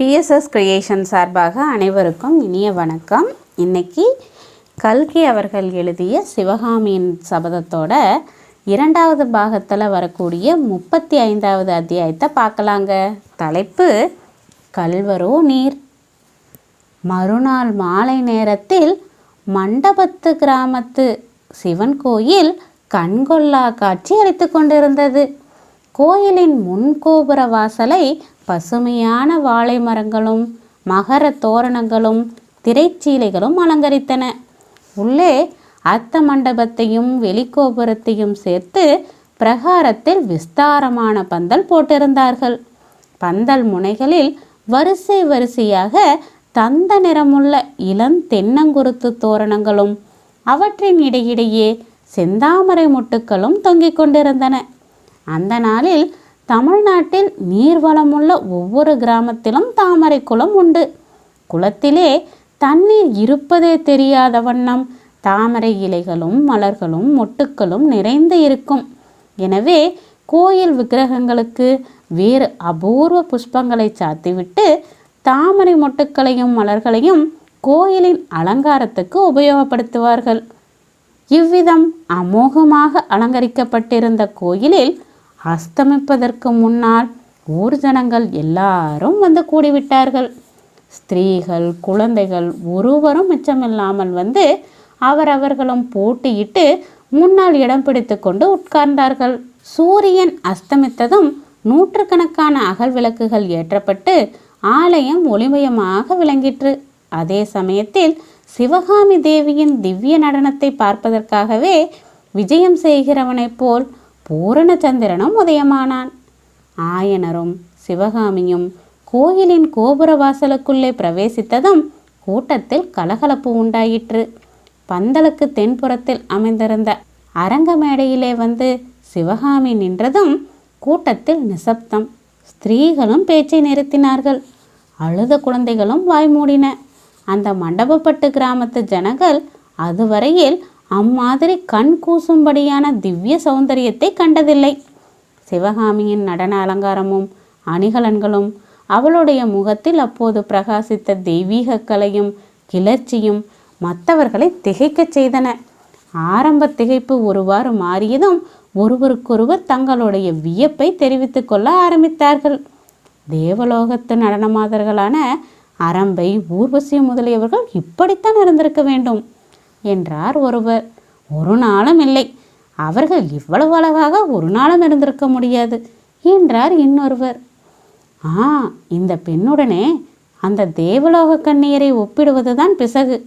BSS creation சார்பாக அனைவருக்கும் இனிய வணக்கம். இன்னைக்கு கல்கி அவர்கள் எழுதிய சிவகாமியின் சபதத்தோட இரண்டாவது பாகத்தில் வரக்கூடிய முப்பத்தி ஐந்தாவது அத்தியாயத்தை பார்க்கலாங்க. தலைப்பு கல்வரோ நீர். மறுநாள் மாலை நேரத்தில் மண்டபத்து கிராமத்து சிவன் கோயில் கண்கொள்ளா காட்சி அளித்து கொண்டிருந்தது. கோயிலின் முன்கோபுர வாசலை பசுமையான வாழை மரங்களும் மகர தோரணங்களும் திரைச்சீலைகளும் அலங்கரித்தன. உள்ளே அத்த மண்டபத்தையும் வெளிக்கோபுரத்தையும் சேர்த்து பிரகாரத்தில் விஸ்தாரமான பந்தல் போட்டிருந்தார்கள். பந்தல் முனைகளில் வரிசை வரிசையாக தந்த நிறமுள்ள இளம் தென்னங்குருத்து தோரணங்களும் அவற்றின் இடையிடையே செந்தாமரை முட்டுக்களும் தொங்கிக் கொண்டிருந்தன. அந்த நாளில் தமிழ்நாட்டில் நீர்வளமுள்ள ஒவ்வொரு கிராமத்திலும் தாமரை குளம் உண்டு. குளத்திலே தண்ணீர் இருப்பதே தெரியாத வண்ணம் தாமரை இலைகளும் மலர்களும் மொட்டுக்களும் நிறைந்து இருக்கும். எனவே கோயில் விக்கிரகங்களுக்கு வேறு அபூர்வ புஷ்பங்களை சாத்திவிட்டு தாமரை மொட்டுக்களையும் மலர்களையும் கோயிலின் அலங்காரத்துக்கு உபயோகப்படுத்துவார்கள். இவ்விதம் அமோகமாக அலங்கரிக்கப்பட்டிருந்த கோயிலில் அஸ்தமிப்பதற்கு முன்னால் ஊர் ஜனங்கள் எல்லாரும் வந்து கூடிவிட்டார்கள். ஸ்திரீகள் குழந்தைகள் ஒருவரும் மிச்சமில்லாமல் வந்து அவரவர்களும் போட்டியிட்டு முன்னால் இடம் பிடித்து கொண்டு உட்கார்ந்தார்கள். சூரியன் அஸ்தமித்ததும் நூற்றுக்கணக்கான அகல் விளக்குகள் ஏற்றப்பட்டு ஆலயம் ஒளிமயமாக விளங்கிற்று. அதே சமயத்தில் சிவகாமி தேவியின் திவ்ய நடனத்தை பார்ப்பதற்காகவே விஜயம் செய்கிறவனைப் போல் பூரணச்சந்திரனும் உதயமானான். ஆயனரும் சிவகாமியும் கோயிலின் கோபுர வாசலுக்குள்ளே பிரவேசித்ததும் கூட்டத்தில் கலகலப்பு உண்டாயிற்று. பந்தலுக்கு தென்புறத்தில் அமைந்திருந்த அரங்க மேடையிலே வந்து சிவகாமி நின்றதும் கூட்டத்தில் நிசப்தம். ஸ்திரீகளும் பேச்சை நிறுத்தினார்கள். அழுத குழந்தைகளும் வாய் மூடின அந்த மண்டபப்பட்டு கிராமத்து ஜனங்கள் அதுவரையில் அம்மாதிரி கண் கூசும்படியான திவ்ய சௌந்தரியத்தை கண்டதில்லை. சிவகாமியின் நடன அலங்காரமும் அணிகலன்களும் அவளுடைய முகத்தில் அப்போது பிரகாசித்த தெய்வீக கலையும் கிளர்ச்சியும் மற்றவர்களை திகைக்கச் செய்தன. ஆரம்ப திகைப்பு ஒருவாறு மாறியதும் ஒருவருக்கொருவர் தங்களுடைய வியப்பை தெரிவித்துக் கொள்ள ஆரம்பித்தார்கள். தேவலோகத்து நடனமாதர்களான அரம்பை ஊர்வசி முதலியவர்கள் இப்படித்தான் இருந்திருக்க வேண்டும். என்றார் ஒருவர். ஒரு நாளும் இல்லை. அவர்கள் இவ்வளவு அழகாக ஒரு நாளும் இருந்திருக்க முடியாது என்றார் இன்னொருவர். ஆ இந்த பெண்ணுடனே அந்த தேவலோக கண்ணியரை ஒப்பிடுவதுதான் பிசகு.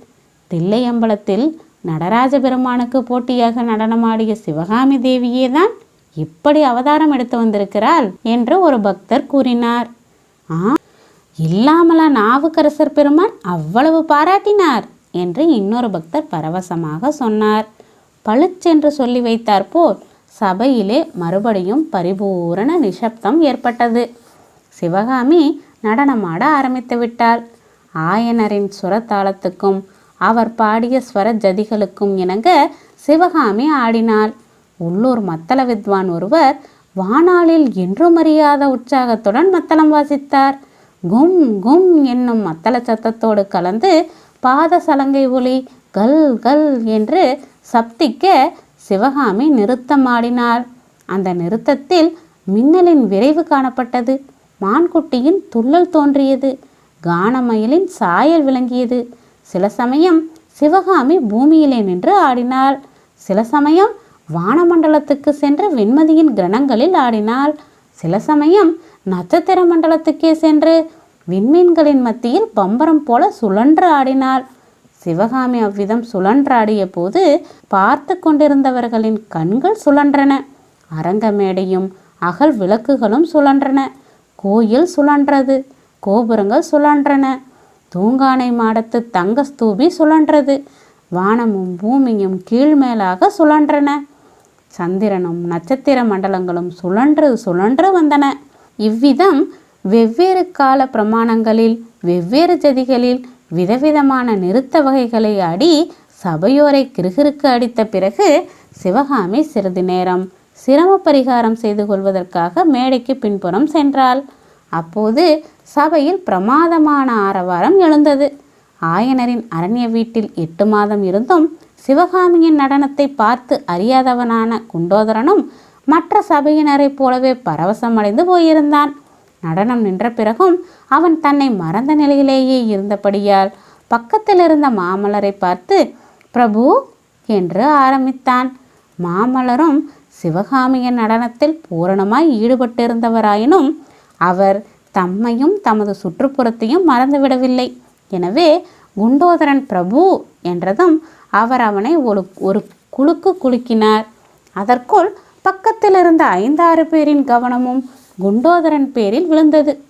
தில்லையம்பலத்தில் நடராஜ பெருமானுக்கு போட்டியாக நடனமாடிய சிவகாமி தேவியே தான் இப்படி அவதாரம் எடுத்து வந்திருக்கிறாள் என்று ஒரு பக்தர் கூறினார். ஆ இல்லாமலா நாவுக்கரசர் பெருமான் அவ்வளவு பாராட்டினார். என்று இன்னொரு பக்தர் பரவசமாக சொன்னார். பளிச்சென்று சொல்லி வைத்தார் போல் சபையிலே மறுபடியும் பரிபூரண நிசப்தம் ஏற்பட்டது. சிவகாமி நடனமாட ஆரம்பித்து விட்டாள் ஆயனரின் சுரத்தாளத்துக்கும் அவர் பாடிய ஸ்வர ஜதிகளுக்கும் இணங்க சிவகாமி ஆடினாள் உள்ளூர் மத்தள வித்வான் ஒருவர் வானாளில் என்றும் அறியாத உற்சாகத்துடன் மத்தளம் வாசித்தார். கும் கும் என்னும் மத்தள சத்தத்தோடு கலந்து பாத சலங்கை ஒலி கல் கல் என்று சப்திக்க சிவகாமி நிறுத்தமாடினாள். அந்த நிறுத்தத்தில் மின்னலின் விரைவு காணப்பட்டது. மான்குட்டியின் துள்ளல் தோன்றியது. கானமயிலின் சாயல் விளங்கியது. சில சமயம் சிவகாமி பூமியிலே நின்று ஆடினாள். சில சமயம் வானமண்டலத்துக்கு சென்று வெண்மதியின் கிரணங்களில் ஆடினாள். சில சமயம் நட்சத்திர மண்டலத்துக்கே சென்று விண்மீன்களின் மத்தியில் பம்பரம் போல சுழன்று ஆடினாள். சிவகாமி அவ்விதம் சுழன்றாடிய போது பார்த்து கொண்டிருந்தவர்களின் கண்கள் சுழன்றன. அரங்க மேடையும் அகல் விளக்குகளும் சுழன்றன. கோயில் சுழன்றது. கோபுரங்கள் சுழன்றன. தூங்கானை மாடத்து தங்க ஸ்தூபி சுழன்றது. வானமும் பூமியும் கீழ்மேலாக சுழன்றன. சந்திரனும் நட்சத்திர மண்டலங்களும் சுழன்று சுழன்று வந்தன. இவ்விதம் வெவ்வேறு கால பிரமாணங்களில் வெவ்வேறு ஜதிகளில் விதவிதமான நிறுத்த வகைகளை ஆடி சபையோரை கிருகிருக்கு அடித்த பிறகு சிவகாமி சிறிது நேரம் சிரம பரிகாரம் செய்து கொள்வதற்காக மேடைக்கு பின்புறம் சென்றாள். அப்போது சபையில் பிரமாதமான ஆரவாரம் எழுந்தது. ஆயனரின் அரண்ய வீட்டில் எட்டு மாதம் இருந்தும் சிவகாமியின் நடனத்தை பார்த்து அறியாதவனான குண்டோதரனும் மற்ற சபையினரைப் போலவே பரவசமடைந்து போயிருந்தான். நடனம் நின்ற பிறகும் அவன் தன்னை மறந்த நிலையிலேயே இருந்தபடியால் பக்கத்தில் இருந்த மாமலரை பார்த்து பிரபு என்று ஆரம்பித்தான். மாமலரும் சிவகாமியின் நடனத்தில் பூரணமாய் ஈடுபட்டிருந்தவராயினும் அவர் தம்மையும் தமது சுற்றுப்புறத்தையும் மறந்துவிடவில்லை. எனவே குண்டோதரன் பிரபு என்றதும் அவர் அவனை ஒரு ஒரு குலுக்கு குலுக்கினார். அதற்குள் பக்கத்தில் இருந்த ஐந்தாறு பேரின் கவனமும் குண்டோதரன் பேரில் விழுந்தது.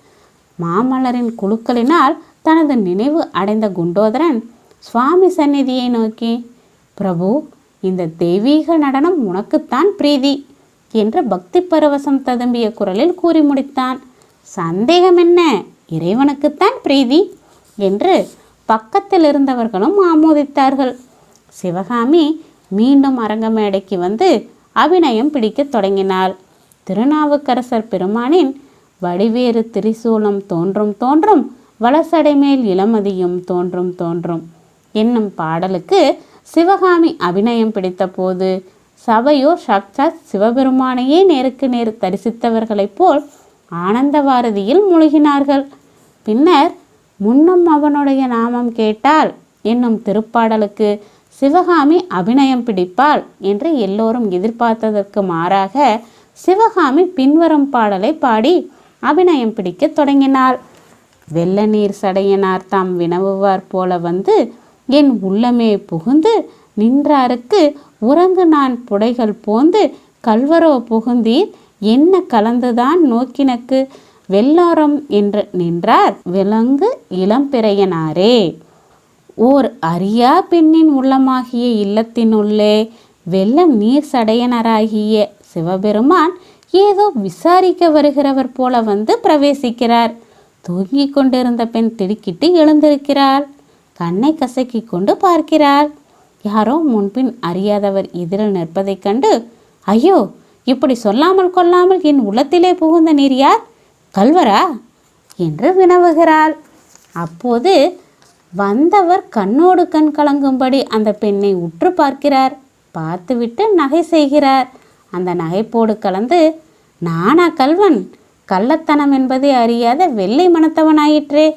மாமல்லரின் குழுக்களினால் தனது நினைவு அடைந்த குண்டோதரன் சுவாமி சந்நிதியை நோக்கி பிரபு இந்த தெய்வீக நடனம் உனக்குத்தான் பிரீதி என்று பக்தி பரவசம் ததும்பிய குரலில் கூறி முடித்தான். சந்தேகம் என்ன? இறைவனுக்குத்தான் பிரீதி என்று பக்கத்தில் இருந்தவர்களும் ஆமோதித்தார்கள். சிவகாமி மீண்டும் அரங்க மேடைக்கு வந்து அபிநயம் பிடிக்கத் தொடங்கினாள். திருநாவுக்கரசர் பெருமானின் வடிவேறு திரிசூலம் தோன்றும் தோன்றும் வலசடைமேல் இளமதியும் தோன்றும் தோன்றும். என்னும் பாடலுக்கு சிவகாமி அபிநயம் பிடித்தபோது சபையோர் சாக்சாத் சிவபெருமானையே நேருக்கு நேர் தரிசித்தவர்களைப் போல் ஆனந்தவாரதியில் மூழ்கினார்கள். பின்னர் முன்னும் அவனுடைய நாமம் கேட்டால் என்னும் திருப்பாடலுக்கு சிவகாமி அபிநயம் பிடிப்பாள் என்று எல்லோரும் எதிர்பார்த்ததற்கு மாறாக சிவகாமி பின்வரும் பாடலை பாடி அபிநயம் பிடிக்கத் தொடங்கினாள். வெள்ள நீர் சடையனார் தாம் வினவுவார் போல வந்து என் உள்ளமே புகுந்து நின்றாருக்கு. உறங்கு நான் புடைகள் போந்து கல்வரோ புகுந்தீர். என்ன கலந்துதான் நோக்கினக்கு? வெள்ளோரம் என்று நின்றார் விலங்கு இளம்பிறையனாரே. ஓர் அரியா பெண்ணின் உள்ளமாகிய இல்லத்தினுள்ளே வெள்ள நீர் சடையனராகிய சிவபெருமான் ஏதோ விசாரிக்க வருகிறவர் போல வந்து பிரவேசிக்கிறார். தூங்கிக் கொண்டிருந்த பெண் திடுக்கிட்டு எழுந்திருக்கிறாள். கண்ணை கசக்கி கொண்டு பார்க்கிறாள். யாரோ முன்பின் அறியாதவர் எதிரில் நிற்பதைக் கண்டு ஐயோ இப்படி சொல்லாமல் கொள்ளாமல் என் உள்ளத்திலே புகுந்த நீர் யார்? கல்வரா என்று வினவுகிறாள். அப்போது வந்தவர் கண்ணோடு கண் கலங்கும்படி அந்த பெண்ணை உற்று பார்க்கிறார். பார்த்துவிட்டு நகை செய்கிறார். அந்த நகைப்போடு கலந்து நானா கல்வன்? கள்ளத்தனம் என்பதை அறியாத வெள்ளை மனத்தவனாயிற்றே.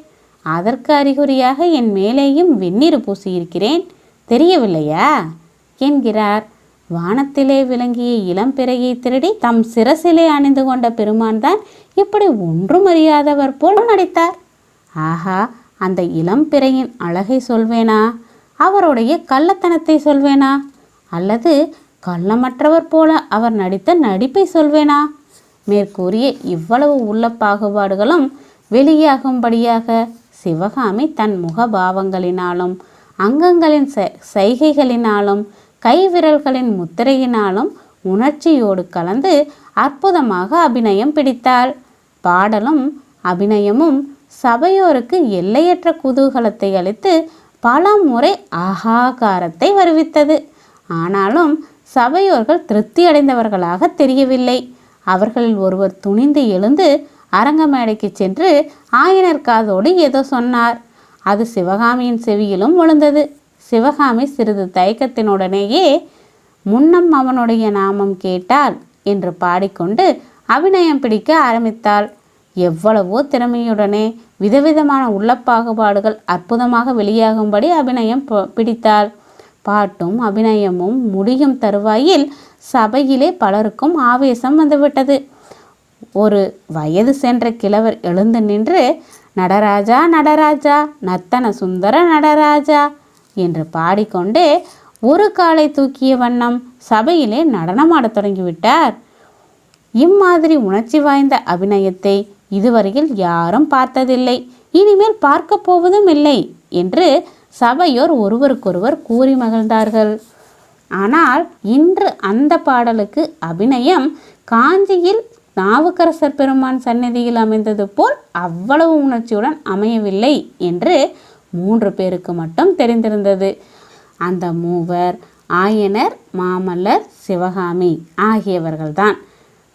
அதற்கு அறிகுறியாக என் மேலேயும் வெந்நீர் பூசியிருக்கிறேன். தெரியவில்லையா? என்கிறார். வானத்திலே விளங்கிய இளம்பிறையை திருடி தம் சிரசிலே அணிந்து கொண்ட பெருமான் தான் இப்படி ஒன்றும் அறியாதவர் போல் நடித்தார். ஆஹா அந்த இளம்பிறையின் அழகை சொல்வேனா? அவருடைய கள்ளத்தனத்தை சொல்வேனா? அல்லது கள்ளமற்றவர் போல அவர் நடித்த நடிப்பை சொல்வேனா? மேற்கூறிய இவ்வளவு உள்ள பாகுபாடுகளும் வெளியாகும்படியாக சிவகாமி தன் முகபாவங்களினாலும் அங்கங்களின் சைகைகளினாலும் கைவிரல்களின் முத்திரையினாலும் உணர்ச்சியோடு கலந்து அற்புதமாக அபிநயம் பிடித்தாள். பாடலும் அபிநயமும் சபையோருக்கு எல்லையற்ற குதூகலத்தை அளித்து பல முறை ஆகாகாரத்தை வருவித்தது. ஆனாலும் சபையோர்கள் திருப்தி அடைந்தவர்களாக தெரியவில்லை. அவர்களில் ஒருவர் துணிந்து எழுந்து அரங்க மேடைக்கு சென்று ஆயனர் காதோடு ஏதோ சொன்னார். அது சிவகாமியின் செவியிலும் விழுந்தது. சிவகாமி சிறிது தயக்கத்தினுடனேயே முன்னம் அவனுடைய நாமம் கேட்டாள் என்று பாடிக்கொண்டு அபிநயம் பிடிக்க ஆரம்பித்தாள். எவ்வளவோ திறமையுடனே விதவிதமான உள்ள பாகுபாடுகள் அற்புதமாக வெளியாகும்படி அபிநயம் பிடித்தாள். பாட்டும் அபிநயமும் முடியும் தருவாயில் சபையிலே பலருக்கும் ஆவேசம் வந்துவிட்டது. ஒரு வயது சென்ற கிழவர் எழுந்து நின்று நடராஜா நடராஜா நத்தன சுந்தர நடராஜா என்று பாடிக்கொண்டே ஒரு காலை தூக்கிய வண்ணம் சபையிலே நடனமாடத் தொடங்கிவிட்டார். இம்மாதிரி உணர்ச்சி வாய்ந்த அபிநயத்தை இதுவரையில் யாரும் பார்த்ததில்லை. இனிமேல் பார்க்கப் போவதும் இல்லை என்று சபையோர் ஒருவருக்கொருவர் கூறி மகிழ்ந்தார்கள். ஆனால் இன்று அந்த பாடலுக்கு அபிநயம் காஞ்சியில் நாவுக்கரசர் பெருமான் சந்நிதியில் அமைந்தது போல் அவ்வளவு உணர்ச்சியுடன் அமையவில்லை என்று மூன்று பேருக்கு மட்டும் தெரிந்திருந்தது. அந்த மூவர் ஆயனர் மாமல்லர் சிவகாமி ஆகியவர்கள்தான்.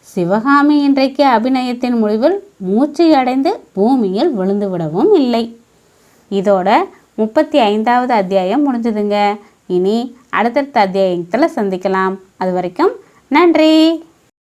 சிவகாமி இன்றைக்கு அபிநயத்தின் முடிவில் மூச்சு அடைந்து பூமியில் விழுந்து விடவும் இல்லை. இதோட முப்பத்தி ஐந்தாவது அத்தியாயம் முடிஞ்சதுங்க. இனி அடுத்தடுத்த அத்தியாயத்தில் சந்திக்கலாம். அது வரைக்கும் நன்றி.